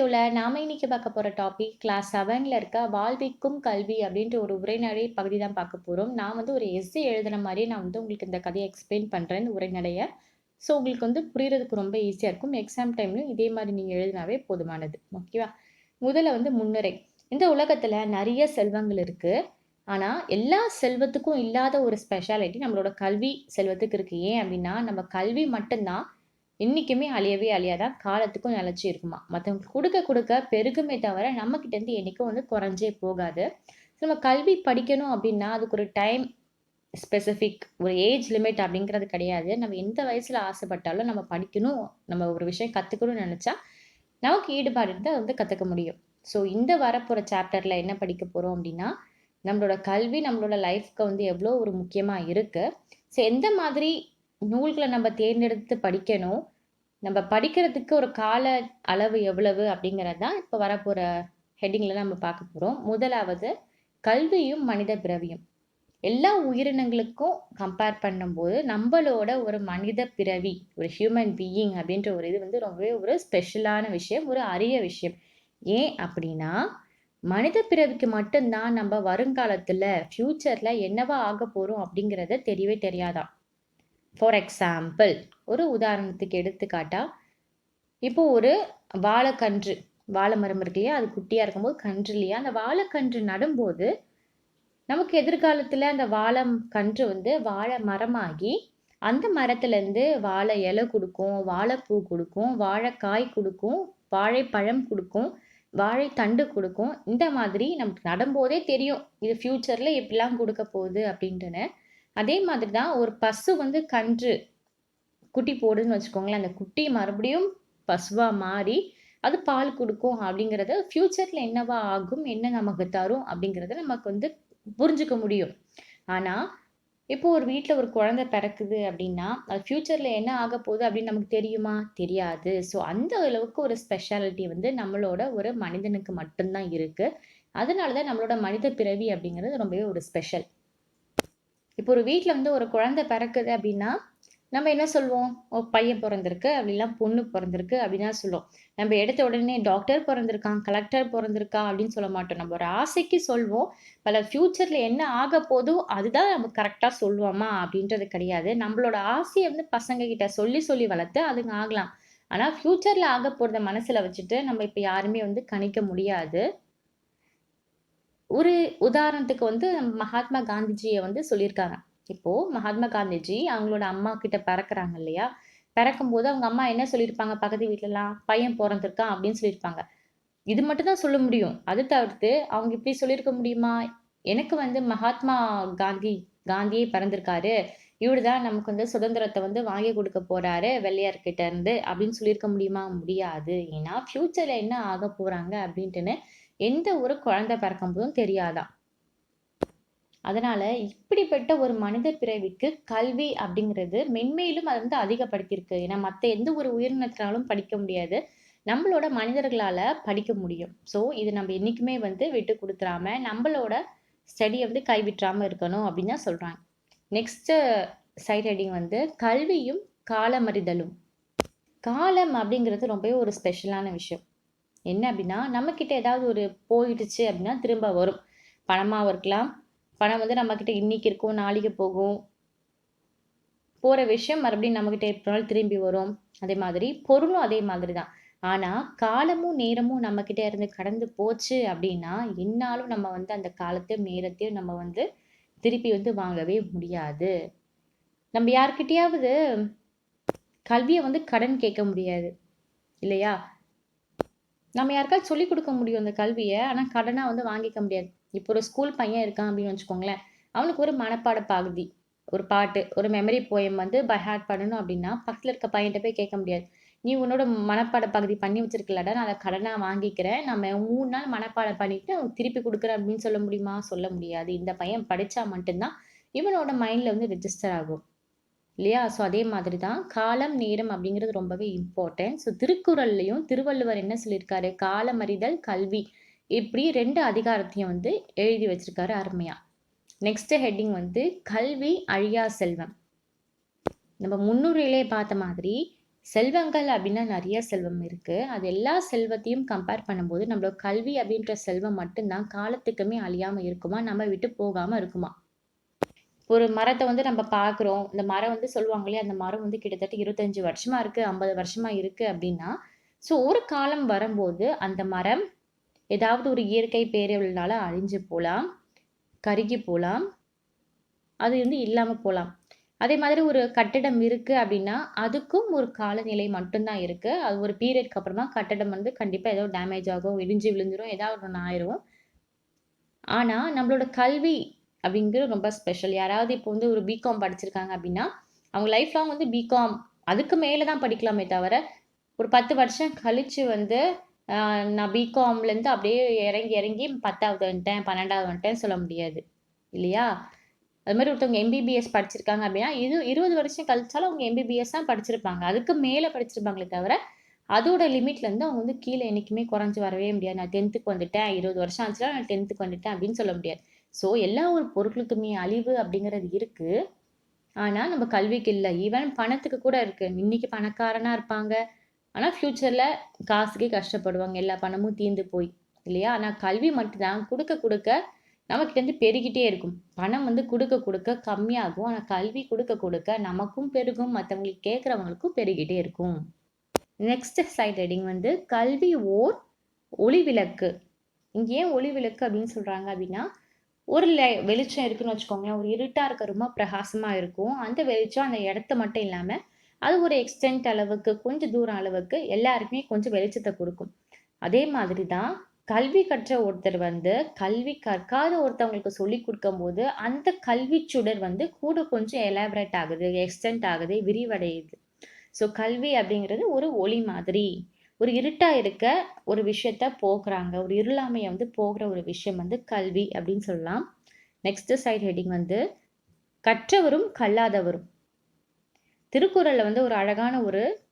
வீடியோவில் நாம் இன்னைக்கு பார்க்க போகிற டாபிக் கிளாஸ் செவனில் இருக்க வாழ்விக்கும் கல்வி அப்படின்ற ஒரு உரைநடை பகுதி தான் பார்க்க போகிறோம் நான் வந்து ஒரு எஸ்ஸே எழுதுன மாதிரியே நான் வந்து உங்களுக்கு இந்த கதையை எக்ஸ்பிளைன் பண்ணுறேன் உரைநடையை. ஸோ உங்களுக்கு வந்து புரியறதுக்கு ரொம்ப ஈஸியாக இருக்கும். எக்ஸாம் டைம்லையும் இதே மாதிரி நீங்கள் எழுதினாவே போதுமானது. ஓகேவா முதல்ல வந்து முன்னுரை. இந்த உலகத்தில் நிறைய செல்வங்கள் இருக்குது ஆனால் எல்லா செல்வத்துக்கும் இல்லாத ஒரு ஸ்பெஷாலிட்டி நம்மளோட கல்வி செல்வத்துக்கு இருக்குது ஏன் அப்படின்னா நம்ம கல்வி மட்டும்தான் என்றைக்குமே அழியவே அழியாதான் காலத்துக்கும் நிலச்சி இருக்குமா. மற்றவங்களுக்கு கொடுக்க கொடுக்க பெருகுமே தவிர நம்மக்கிட்டேருந்து என்றைக்கும் வந்து குறைஞ்சே போகாது. நம்ம கல்வி படிக்கணும் அப்படின்னா அதுக்கு ஒரு டைம் ஸ்பெசிஃபிக் ஒரு ஏஜ் லிமிட் அப்படிங்கிறது கிடையாது. நம்ம எந்த வயசில் ஆசைப்பட்டாலும் நம்ம படிக்கணும். நம்ம ஒரு விஷயம் கற்றுக்கணும்னு நினச்சா நமக்கு ஈடுபாடு இருந்தால் வந்து கற்றுக்க முடியும். ஸோ இந்த வரப்போகிற சாப்டரில் என்ன படிக்க போகிறோம் அப்படின்னா நம்மளோட கல்வி நம்மளோட லைஃப்க்கு வந்து எவ்வளோ ஒரு முக்கியமாக இருக்குது ஸோ எந்த மாதிரி நூல்களை நம்ம தேர்ந்தெடுத்து படிக்கணும்? நம்ம படிக்கிறதுக்கு ஒரு கால அளவு எவ்வளவு அப்படிங்கிறது தான் இப்போ வரப்போகிற ஹெட்டிங்கில் நம்ம பார்க்க போகிறோம் முதலாவது கல்வியும் மனித பிறவியும். எல்லா உயிரினங்களுக்கும் கம்பேர் பண்ணும்போது நம்மளோட ஒரு மனித பிறவி ஒரு ஹியூமன் பீயிங் அப்படின்ற ஒரு இது வந்து ரொம்பவே ஒரு ஸ்பெஷலான விஷயம் ஒரு அரிய விஷயம். ஏன் அப்படின்னா மனித பிறவிக்கு மட்டும்தான் நம்ம வருங்காலத்தில் ஃப்யூச்சரில் என்னவா ஆக போகிறோம் அப்படிங்கிறத தெரியவே தெரியாதான். ஃபார் எக்ஸாம்பிள் ஒரு உதாரணத்துக்கு எடுத்துக்காட்டா இப்போ ஒரு வாழைக்கன்று வாழை மரம் இருக்கு இல்லையா? அது குட்டியாக இருக்கும்போது கன்று இல்லையா? அந்த வாழைக்கன்று நடும்போது நமக்கு எதிர்காலத்தில் அந்த வாழை கன்று வந்து வாழை மரமாகி அந்த மரத்துலேருந்து வாழை இலை கொடுக்கும் வாழைப்பூ கொடுக்கும் வாழைக்காய் கொடுக்கும் வாழைப்பழம் கொடுக்கும் வாழைத்தண்டு கொடுக்கும். இந்த மாதிரி நமக்கு நடும்போதே தெரியும். இது ஃப்யூச்சரில் எப்படிலாம் கொடுக்க போகுது அப்படின்ட்டுன்னு. அதே மாதிரி தான் ஒரு பசு வந்து கன்று குட்டி போடுதுன்னு வச்சுக்கோங்களேன். அந்த குட்டி மறுபடியும் பசுவாக மாறி அது பால் கொடுக்கும் அப்படிங்கிறத ஃப்யூச்சரில் என்னவா ஆகும் என்ன நமக்கு தரும் அப்படிங்கிறத நமக்கு வந்து புரிஞ்சுக்க முடியும். ஆனால் இப்போ ஒரு வீட்டில் ஒரு குழந்தை பிறக்குது அப்படின்னா அது ஃப்யூச்சரில் என்ன ஆக போகுது அப்படின்னு நமக்கு தெரியுமா? தெரியாது. ஸோ அந்த அளவுக்கு ஒரு ஸ்பெஷாலிட்டி வந்து நம்மளோட ஒரு மனிதனுக்கு மட்டும்தான் இருக்குது அதனால தான் நம்மளோட மனித பிறவி அப்படிங்கிறது ரொம்பவே ஒரு ஸ்பெஷல் இப்போ ஒரு வீட்டில் வந்து ஒரு குழந்தை பிறக்குது அப்படின்னா நம்ம என்ன சொல்லுவோம் ஓ பையன் பிறந்திருக்கு அப்படிலாம் பொண்ணு பிறந்திருக்கு அப்படின்னு சொல்லுவோம். நம்ம எடுத்த உடனே டாக்டர் பிறந்திருக்கான் கலெக்டர் பிறந்திருக்கான் அப்படின்னு சொல்ல மாட்டோம். நம்ம ஒரு ஆசைக்கு சொல்வோம். பல ஃப்யூச்சரில் என்ன ஆக போதோ அதுதான் நம்ம கரெக்டாக சொல்லுவோமா அப்படின்றது கிடையாது. நம்மளோட ஆசையை வந்து பசங்க கிட்ட சொல்லி சொல்லி வளர்த்து அதுங்க ஆகலாம். ஆனால் ஃப்யூச்சரில் ஆக போகிறத மனசில் வச்சுட்டு நம்ம இப்போ யாருமே வந்து கணிக்க முடியாது. ஒரு உதாரணத்துக்கு வந்து மகாத்மா காந்திஜியை வந்து சொல்லியிருக்காங்க. இப்போ மகாத்மா காந்திஜி அவங்களோட அம்மா கிட்ட பிறக்கிறாங்க இல்லையா? பிறக்கும் போது அவங்க அம்மா என்ன சொல்லியிருப்பாங்க? பக்கத்து வீட்டிலலாம் பையன் பிறந்திருக்கான் அப்படின்னு சொல்லியிருப்பாங்க. இது மட்டும் தான் சொல்ல முடியும். அது தவிர்த்து அவங்க இப்படி சொல்லியிருக்க முடியுமா? எனக்கு வந்து மகாத்மா காந்தி காந்தியே பிறந்திருக்காரு. இவரு தான் நமக்கு வந்து சுதந்திரத்தை வந்து வாங்கி கொடுக்க போறாரு வெள்ளையார்கிட்ட இருந்து அப்படின்னு சொல்லியிருக்க முடியுமா? முடியாது. ஏன்னா ஃபியூச்சர்ல என்ன ஆக போறாங்க அப்படின்ட்டுன்னு எந்த ஒரு குழந்தை பிறக்கும் போதும் தெரியாதான் அதனால இப்படிப்பட்ட ஒரு மனித பிறவிக்கு கல்வி அப்படிங்கிறது மென்மேலும் அது வந்து அதிகப்படுத்தியிருக்கு. ஏன்னா மற்ற எந்த ஒரு உயிரினத்தினாலும் படிக்க முடியாது. நம்மளோட மனிதர்களால படிக்க முடியும். ஸோ இது நம்ம என்றைக்குமே வந்து விட்டு கொடுத்துடாம நம்மளோட ஸ்டடியை வந்து கைவிட்டுறாம இருக்கணும் அப்படின்னு தான் சொல்றாங்க. நெக்ஸ்ட் சைட் ஹெட்டிங் வந்து கல்வியும் காலமறிதலும். காலம் அப்படிங்கிறது ரொம்பவே ஒரு ஸ்பெஷலான விஷயம். என்ன அப்படின்னா நம்மக்கிட்ட ஏதாவது ஒரு போயிடுச்சு அப்படின்னா திரும்ப வரும். பணமாக இருக்கலாம். பணம் வந்து நம்மக்கிட்ட இன்னைக்கு இருக்கும் நாளைக்கு போகும். போகிற விஷயம் மறுபடியும் நம்மக்கிட்ட எப்போ திரும்பி வரும். அதே மாதிரி பொருளும் அதே மாதிரி தான். ஆனால் காலமும் நேரமும் நம்மக்கிட்ட இருந்து கடந்து போச்சு அப்படின்னா என்னாலும் நம்ம வந்து அந்த காலத்தையும் நேரத்தையும் நம்ம வந்து திருப்பி வந்து வாங்கவே முடியாது. நம்ம யார்கிட்டயாவது கல்வியை வந்து கடன் கேட்க முடியாது. இல்லையா? நம்ம யாருக்காவது சொல்லிக் கொடுக்க முடியும் அந்த கல்வியை ஆனால் கடனாக வந்து வாங்கிக்க முடியாது. இப்போ ஒரு ஸ்கூல் பையன் இருக்கான் அப்படின்னு வச்சுக்கோங்களேன். அவனுக்கு ஒரு மனப்பாட பகுதி. ஒரு பாட்டு ஒரு மெமரி போயம் வந்து பை ஹார்ட் பண்ணணும் அப்படின்னா பக்கத்தில் இருக்க பையன்கிட்ட போய் கேட்க முடியாது. நீ உன்னோட மனப்பாட பகுதி பண்ணி வச்சிருக்கலடா நான் அதை கடனாக வாங்கிக்கிறேன். நம்ம மூணு நாள் மனப்பாடம் பண்ணிட்டு அவன் திருப்பி கொடுக்குறேன் அப்படின்னு சொல்ல முடியுமா? சொல்ல முடியாது. இந்த பையன் படித்தா மட்டும்தான் இவனோட மைண்டில் வந்து ரெஜிஸ்டர் ஆகும். இல்லையா? ஸோ அதே மாதிரி தான் காலம் நேரம் அப்படிங்கிறது ரொம்பவே இம்பார்ட்டன்ட் ஸோ திருக்குறள்லையும் திருவள்ளுவர் என்ன சொல்லியிருக்காரு? காலம் அறிதல் கல்வி இப்படி ரெண்டு அதிகாரத்தையும் வந்து எழுதி வச்சிருக்காரு அருமையா. நெக்ஸ்ட் ஹெட்டிங் வந்து கல்வி அழியா செல்வம். நம்ம முன்னுரையிலே பார்த்த மாதிரி செல்வங்கள் அப்படின்னா நிறைய செல்வம் இருக்குது அது எல்லா செல்வத்தையும் கம்பேர் பண்ணும்போது, நம்மளோட கல்வி அப்படின்ற செல்வம் மட்டும்தான் காலத்துக்குமே அழியாமல் இருக்குமா, நம்ம விட்டு போகாமல் இருக்குமா. ஒரு மரத்தை வந்து நம்ம பார்க்குறோம். இந்த மரம் வந்து சொல்லுவாங்க இல்லையா, அந்த மரம் வந்து கிட்டத்தட்ட 25 வருஷமா இருக்கு, 50 வருஷமா இருக்குது அப்படின்னா, ஸோ ஒரு காலம் வரும்போது அந்த மரம் ஏதாவது ஒரு இயற்கை பேரழிவுனால அழிஞ்சு போகலாம் கருகி போகலாம் அது வந்து இல்லாமல் போகலாம் அதே மாதிரி ஒரு கட்டிடம் இருக்குது அப்படின்னா, அதுக்கும் ஒரு காலநிலை மட்டும்தான் இருக்குது அது ஒரு பீரியட்க்கு அப்புறமா கட்டிடம் வந்து கண்டிப்பாக ஏதோ டேமேஜ் ஆகும், இடிஞ்சு விழுந்துரும், ஏதாவது ஒன்று ஆயிரும். ஆனால் நம்மளோட கல்வி அப்படிங்கிறது ரொம்ப ஸ்பெஷல். யாராவது இப்போ வந்து ஒரு பிகாம் படிச்சிருக்காங்க அப்படின்னா, அவங்க லைஃப் லாங் வந்து பிகாம் அதுக்கு மேலே தான் படிக்கலாமே தவிர, ஒரு 10 வருஷம் கழித்து வந்து நான் பிகாம்லேருந்து அப்படியே இறங்கி இறங்கி 10வது வந்துட்டேன், 12வது வந்துட்டேன்னு சொல்ல முடியாது. இல்லையா? அது மாதிரி ஒருத்தவங்க எம்பிபிஎஸ் படிச்சிருக்காங்க அப்படின்னா, இது 20 வருஷம் கழிச்சாலும் அவங்க எம்பிபிஎஸ் தான் படிச்சிருப்பாங்க. அதுக்கு மேலே படிச்சிருப்பாங்களே தவிர, அதோட லிமிட்லேருந்து அவங்க வந்து கீழே என்றைக்குமே குறைஞ்சி வரவே முடியாது. நான் 10த்துக்கு வந்துட்டேன், 20 வருஷம் ஆச்சுன்னா நான் 10த்துக்கு வந்துட்டேன் அப்படின்னு சொல்ல முடியாது. ஸோ எல்லா ஒரு பொருட்களுக்குமே அழிவு அப்படிங்கிறது இருக்குது ஆனால் நம்ம கல்விக்கு இல்லை ஈவன் பணத்துக்கு கூட இருக்குது இன்னைக்கு பணக்காரனாக இருப்பாங்க. ஆனால் ஃப்யூச்சரில் காசுக்கே கஷ்டப்படுவாங்க. எல்லா பணமும் தீர்ந்து போய். இல்லையா? ஆனால் கல்வி மட்டும்தான் கொடுக்க கொடுக்க குடுக்க பெருகிட்டே இருக்கும். பணம் வந்து கொடுக்க கொடுக்க கம்மியாகும். ஆனால் கல்வி கொடுக்க கொடுக்க நமக்கும் பெருகும், மற்றவங்களுக்கு கேட்குறவங்களுக்கும் பெருகிட்டே இருக்கும். நெக்ஸ்ட் சைட் ரைடிங் வந்து கல்வி ஓர் ஒளிவிளக்கு. இங்கே ஏன் ஒளிவிளக்கு அப்படின்னு சொல்கிறாங்க அப்படின்னா, ஒரு வெளிச்சம் இருக்குன்னு வச்சுக்கோங்களேன். ஒரு இருட்டா இருக்க ரொம்ப பிரகாசமா இருக்கும். அந்த வெளிச்சம் அந்த இடத்த மட்டும் இல்லாம, அது ஒரு எக்ஸ்டென்ட் அளவுக்கு, கொஞ்சம் தூரம் அளவுக்கு எல்லாருக்குமே கொஞ்சம் வெளிச்சத்தை கொடுக்கும் அதே மாதிரி தான் கல்வி கற்ற ஒருத்தர் வந்து, கல்வி கற்காத ஒருத்தவங்களுக்கு சொல்லிக் கொடுக்கும்போது அந்த கல்வி சுடர் வந்து கூட கொஞ்சம் எலாபரேட் ஆகுது, எக்ஸ்டென்ட் ஆகுது, விரிவடையுது. ஸோ கல்வி அப்படிங்கிறது ஒரு ஒளி மாதிரி. ஒரு இருட்டாக இருக்க ஒரு விஷயத்த போக்குறாங்க. ஒரு இருளாமையை வந்து போகிற ஒரு விஷயம் வந்து கல்வி அப்படின்னு சொல்லலாம். நெக்ஸ்ட் சைட் ஹெட்டிங் வந்து கற்றவரும் கல்லாதவரும். திருக்குறளில் வந்து ஒரு அழகான ஒரு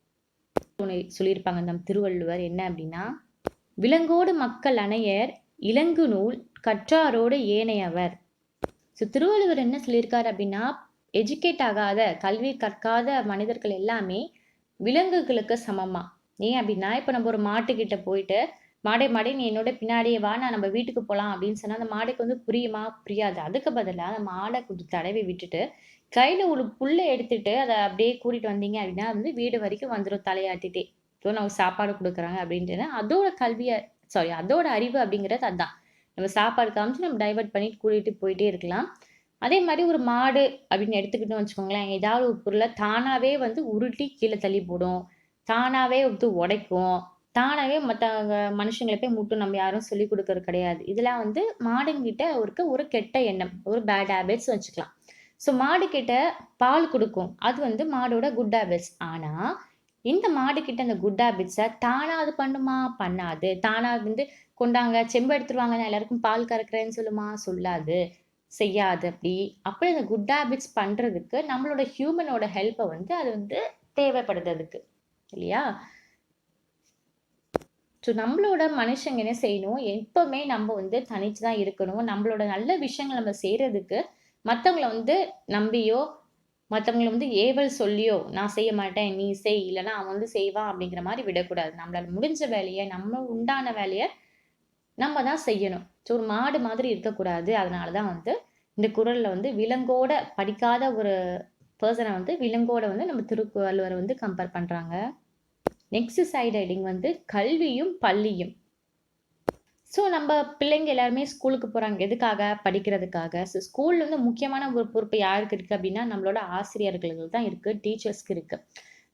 ஒண்ணு சொல்லியிருப்பாங்க நம் திருவள்ளுவர். என்ன அப்படின்னா, "விலங்கோடு மக்கள் அணையர் இலங்கு நூல் கற்றாரோடு ஏனையவர்." ஸோ திருவள்ளுவர் என்ன சொல்லியிருக்காரு அப்படின்னா, எஜுகேட் ஆகாத, கல்வி கற்காத மனிதர்கள் எல்லாமே விலங்குகளுக்கு சமமாக ஏன் அப்படின்னா, இப்போ நம்ம ஒரு மாட்டுக்கிட்ட போயிட்டு, "மாடே மாடே நீ என்னோட பின்னாடியே வா, நான் நம்ம வீட்டுக்கு போகலாம் அப்படின்னு சொன்னால் அந்த மாடுக்கு வந்து புரியுமா? புரியாது. அதுக்கு பதிலாக அந்த மாடை கொஞ்சம் தடவி விட்டுட்டு, கையில் ஒரு புல்ல எடுத்துட்டு அதை அப்படியே கூட்டிகிட்டு வந்தீங்க அப்படின்னா, அது வந்து வீடு வரைக்கும் வந்துடும் தலையாட்டிட்டே. ஸோ நமக்கு சாப்பாடு கொடுக்குறாங்க அப்படின்ட்டுன்னு, அதோட கல்வியை சாரி அதோட அறிவு அப்படிங்கிறது அதுதான் நம்ம சாப்பாடு காமிச்சு நம்ம டைவர்ட் பண்ணிட்டு கூட்டிட்டு போயிட்டே இருக்கலாம். அதே மாதிரி ஒரு மாடு அப்படின்னு எடுத்துக்கிட்டோம்னு வச்சுக்கோங்களேன், ஏதாவது ஒரு பொருளை தானாகவே வந்து உருட்டி கீழே தள்ளி போடும். தானாவே வந்து உடைக்கும். தானாவே மற்ற மனுஷங்களை போய் முட்டும். நம்ம யாரும் சொல்லிக் கொடுக்கறது கிடையாது. இதெல்லாம் வந்து மாடுங்கிட்ட இருக்க ஒரு கெட்ட எண்ணம். ஒரு பேட் ஹேபிட்ஸ் வச்சுக்கலாம். ஸோ மாடுகிட்ட பால் கொடுக்கும் அது வந்து மாடோட குட் ஹேபிட்ஸ். ஆனா, இந்த மாடுகிட்ட அந்த குட் ஹேபிட்ஸை தானா அது பண்ணுமா? பண்ணாது. தானா வந்து கொண்டாங்க செம்பு எடுத்துருவாங்க நான் எல்லாருக்கும் பால் கறக்கிறேன்னு சொல்லுமா? சொல்லாது. செய்யாது அப்படி. அப்படி அந்த குட் ஹேபிட்ஸ் பண்றதுக்கு நம்மளோட ஹியூமனோட ஹெல்ப்பை வந்து அது வந்து தேவைப்படுது அதுக்கு. இல்லையா? ஸோ நம்மளோட மனுஷங்க என்ன செய்யணும், எப்பவுமே நம்ம வந்து தனிச்சு தான் இருக்கணும். நம்மளோட நல்ல விஷயங்கள் நம்ம செய்கிறதுக்கு மற்றவங்கள வந்து நம்பியோ, மற்றவங்களை வந்து ஏவல் சொல்லியோ, "நான் செய்ய மாட்டேன், நீ செய். இல்லைன்னா அவன் வந்து செய்வான்." அப்படிங்கிற மாதிரி விடக்கூடாது. நம்மளால் முடிஞ்ச வேலையை நம்ம உண்டான வேலையை நம்ம தான் செய்யணும். ஸோ ஒரு மாடு மாதிரி இருக்கக்கூடாது. அதனால தான் வந்து இந்த குரலில் வந்து விலங்கோட படிக்காத ஒரு பர்சனை வந்து விலங்கோட வந்து நம்ம திருவள்ளுவர வந்து கம்பேர் பண்ணுறாங்க நெக்ஸ்ட் சைட் ஹெட்டிங் வந்து கல்வியும் பள்ளியும். ஸோ நம்ம பிள்ளைங்க எல்லாருமே ஸ்கூலுக்கு போகிறாங்க எதுக்காக? படிக்கிறதுக்காக. ஸோ ஸ்கூலில் வந்து முக்கியமான ஒரு பொறுப்பு யாருக்கு இருக்குது அப்படின்னா, நம்மளோட ஆசிரியர்களுக்கு தான் இருக்குது டீச்சர்ஸ்க்கு இருக்குது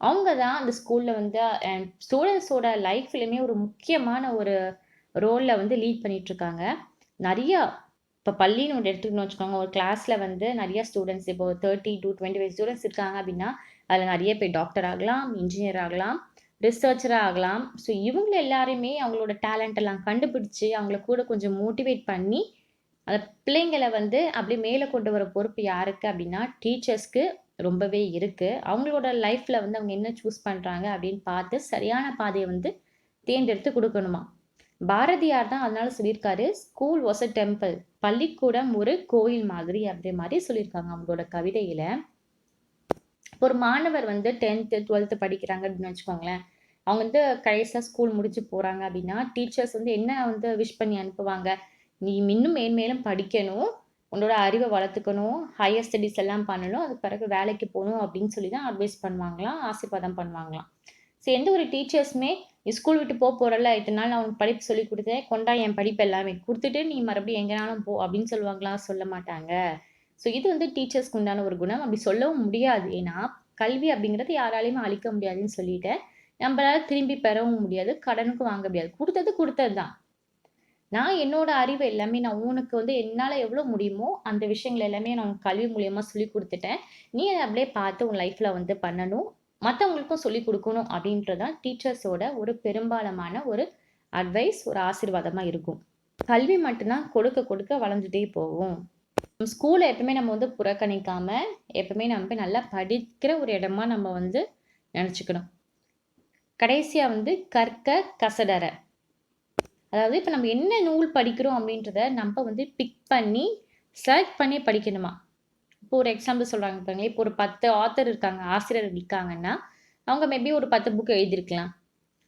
அவங்க தான் அந்த ஸ்கூலில் வந்து ஸ்டூடெண்ட்ஸோட ஸ்டூடண்ட்ஸோட ஒரு முக்கியமான ஒரு ரோலில் வந்து லீட் பண்ணிகிட்ருக்காங்க நிறையா இப்போ பள்ளின்னு ஒன்று எடுத்துக்கணும்னு வச்சுக்கோங்க. ஒரு கிளாஸில் வந்து நிறைய ஸ்டூடெண்ட்ஸ் இப்போ thirty to twenty five students இருக்காங்க அப்படின்னா, அதில் நிறைய பேர் டாக்டர் ஆகலாம், இன்ஜினியர் ஆகலாம், ரிசர்ச்சராக ஆகலாம். ஸோ இவங்க எல்லாருமே அவங்களோட டேலண்ட் எல்லாம் கண்டுபிடிச்சு, அவங்கள கூட கொஞ்சம் மோட்டிவேட் பண்ணி, அந்த பிள்ளைங்களை வந்து அப்படியே மேலே கொண்டு வர பொறுப்பு யாருக்கு அப்படின்னா, டீச்சர்ஸ்க்கு ரொம்பவே இருக்குது அவங்களோட லைஃப்பில் வந்து அவங்க என்ன சூஸ் பண்ணுறாங்க அப்படின்னு பார்த்து, சரியான பாதையை வந்து தேர்ந்தெடுத்து கொடுக்கணுமா பாரதியார் தான் அதனால சொல்லியிருக்காரு, "ஸ்கூல் வாஸ் அ டெம்பிள்." பள்ளிக்கூடம் ஒரு கோயில் மாதிரி அப்படி மாதிரி சொல்லியிருக்காங்க அவங்களோட கவிதையில. ஒரு மாணவர் வந்து 10த், 12த் படிக்கிறாங்க அப்படின்னு வச்சுக்கோங்களேன். அவங்க வந்து கடைசியாக ஸ்கூல் முடிச்சு போறாங்க அப்படின்னா, டீச்சர்ஸ் வந்து என்ன வந்து விஷ் பண்ணி அனுப்புவாங்க? "நீ இன்னும் மேன்மேலும் படிக்கணும். உன்னோட அறிவை வளர்த்துக்கணும். ஹையர் ஸ்டடீஸ் எல்லாம் பண்ணணும். அதுக்கு பிறகு வேலைக்கு போகணும் அப்படின்னு சொல்லி தான் அட்வைஸ் பண்ணுவாங்களாம். ஆசீர்வாதம் பண்ணுவாங்களாம். ஸோ எந்த ஒரு டீச்சர்ஸுமே, "நீ ஸ்கூல் விட்டு போக போறல்ல, இத்தனை நாள் நான் உனக்கு படிப்பு சொல்லிக் கொடுத்தேன் கொண்டா என் படிப்பு எல்லாமே. கொடுத்துட்டு நீ மறுபடியும் எங்கேனாலும் போ." அப்படின்னு சொல்லுவாங்களா? சொல்ல மாட்டாங்க. ஸோ இது வந்து டீச்சர்ஸ்க்கு உண்டான ஒரு குணம். அப்படி சொல்லவும் முடியாது. ஏன்னா, கல்வி அப்படிங்கிறது யாராலையுமே அழிக்க முடியாதுன்னு சொல்லிட்டேன். நம்மளால் திரும்பி பெறவும் முடியாது. கடனுக்கும் வாங்க முடியாது. கொடுத்தது கொடுத்தது தான். நான் என்னோட அறிவு எல்லாமே நான் உனக்கு வந்து என்னால் எவ்வளோ முடியுமோ, அந்த விஷயங்கள் எல்லாமே நான் உனக்கு கல்வி மூலியமாக சொல்லிக் கொடுத்துட்டேன் நீ அதை அப்படியே பார்த்து உன் லைஃப்பில் வந்து பண்ணணும். மற்றவங்களுக்கும் சொல்லிக் கொடுக்கணும் அப்படின்றது தான் டீச்சர்ஸோட ஒரு பெரும்பாலான ஒரு அட்வைஸ், ஒரு ஆசீர்வாதமாக இருக்கும். கல்வி மட்டும்தான் கொடுக்க கொடுக்க வளர்ந்துட்டே போகும். ஸ்கூல எப்பவுமே நம்ம வந்து புறக்கணிக்காம, எப்பவுமே நம்ம போய் நல்லா படிக்கிற ஒரு இடமா நம்ம வந்து நினச்சிக்கணும் கடைசியா வந்து கற்க கசடற. அதாவது இப்போ நம்ம என்ன நூல் படிக்கிறோம் அப்படின்றத நம்ம வந்து பிக் பண்ணி, செலக்ட் பண்ணி படிக்கணுமா. இப்போ ஒரு எக்ஸாம்பிள் சொல்றாங்க பாருங்களேன். இப்போ ஒரு 10 ஆத்தர் இருக்காங்க, ஆசிரியர் இருக்காங்கன்னா, அவங்க மேபி ஒரு 10 புக் எழுதியிருக்கலாம்.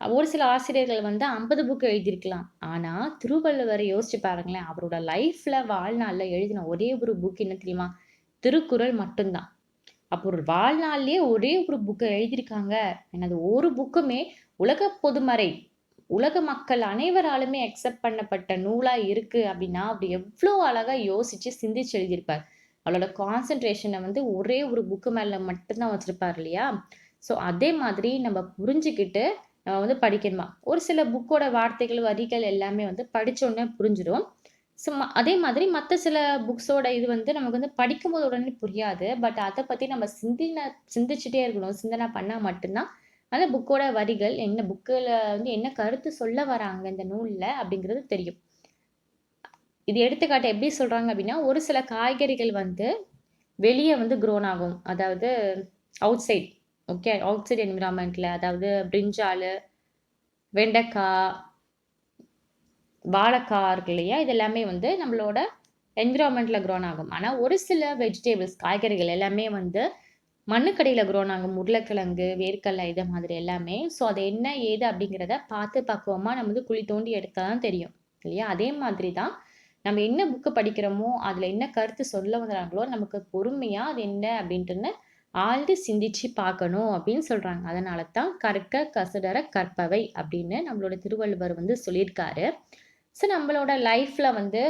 ஒரு சில ஆசிரியர்கள் வந்து 50 புக் எழுதியிருக்கலாம். ஆனா, திருவள்ளுவர் யோசிச்சு பாருங்களேன். அவரோட லைஃப்ல வாழ்நாள்ல எழுதின ஒரே ஒரு புக் என்ன தெரியுமா? திருக்குறள் மட்டும்தான் அப்போ ஒரு வாழ்நாள்லயே ஒரே ஒரு புக்க எழுதியிருக்காங்க. எனது ஒரு புக்குமே உலக பொதுமறை, உலக மக்கள் அனைவராலுமே அக்செப்ட் பண்ணப்பட்ட நூலா இருக்கு அப்படின்னா, அவர் எவ்வளோ அழகா யோசிச்சு, சிந்திச்சு எழுதியிருப்பார். அவளோட கான்சென்ட்ரேஷனை வந்து ஒரே ஒரு புக்கு மேலே மட்டும்தான் வச்சுருப்பார் இல்லையா? ஸோ அதே மாதிரி நம்ம புரிஞ்சுக்கிட்டு நம்ம வந்து படிக்கணுமா. ஒரு சில புக்கோட வார்த்தைகள், வரிகள் எல்லாமே வந்து படித்தோடனே புரிஞ்சிடும் ஸோ ம அதே மாதிரி மற்ற சில புக்ஸோட இது வந்து நமக்கு வந்து படிக்கும்போது உடனே புரியாது. பட் அதை பற்றி நம்ம சிந்தின சிந்திச்சுட்டே இருக்கணும். சிந்தனை பண்ணால் மட்டும்தான் அந்த புக்கோட வரிகள், என்ன புக்குல வந்து என்ன கருத்து சொல்ல வராங்க இந்த நூலில் அப்படிங்கிறது தெரியும். இது எடுத்துக்காட்டு எப்படி சொல்கிறாங்க அப்படின்னா, ஒரு சில காய்கறிகள் வந்து வெளியே வந்து க்ரோன் ஆகும். அதாவது அவுட்சைட் ஓகே. அவுட்சைட் என்விரான்மெண்ட்டில் அதாவது பிரிஞ்சாலு, வெண்டைக்கா, வாழைக்கா இருக்கு இல்லையா? இது எல்லாமே வந்து நம்மளோட என்விரான்மெண்ட்டில் க்ரோன் ஆகும். ஆனால் ஒரு சில வெஜிடபிள்ஸ் காய்கறிகள் எல்லாமே வந்து மண்ணுக்கடியில் க்ரோன் ஆகும். உருளைக்கிழங்கு, வேர்க்கடலை இது மாதிரி எல்லாமே. ஸோ அது என்ன, ஏது அப்படிங்கிறத பார்த்து பக்குவமா நம்ம வந்து குழி தோண்டி எடுத்தால் தான் தெரியும். இல்லையா? அதே மாதிரி தான் நம்ம என்ன புக்கு படிக்கிறோமோ, அதுல என்ன கருத்து சொல்ல வந்தாங்களோ நமக்கு பொறுமையா அது என்ன அப்படின்ட்டுன்னு ஆழ்ந்து சிந்திச்சு பார்க்கணும் அப்படின்னு சொல்றாங்க. அதனால தான் "கற்க கசடர கற்பவை" அப்படின்னு நம்மளோட திருவள்ளுவர் வந்து சொல்லியிருக்காரு. ஸோ நம்மளோட லைஃப்ல வந்து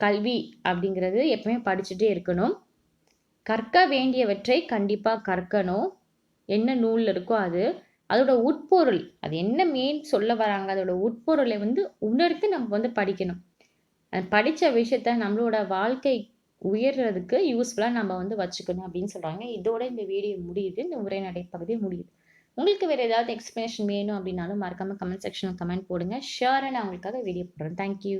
கல்வி அப்படிங்கிறது எப்பவுமே படிச்சுட்டே இருக்கணும். கற்க வேண்டியவற்றை கண்டிப்பாக கற்கணும். என்ன நூல் இருக்கோ அது. அதோட உட்பொருள், அது என்ன மெயின் சொல்ல வராங்க, அதோட உட்பொருளை வந்து உணர்த்து நம்ம வந்து படிக்கணும். படித்த விஷயத்த நம்மளோட வாழ்க்கை உயர்றதுக்கு யூஸ்ஃபுல்லாக நம்ம வந்து வச்சுக்கணும் அப்படின்னு சொல்கிறாங்க இதோட இந்த வீடியோ முடியுது. இந்த உரைநடை பகுதி முடியுது. உங்களுக்கு வேறு ஏதாவது எக்ஸ்ப்ளனேஷன் வேணும் அப்படின்னாலும் மறக்காமல் கமெண்ட் செக்ஷனில் கமெண்ட் போடுங்க. ஷியராக நான் உங்களுக்காக வீடியோ போடுறேன். Thank you.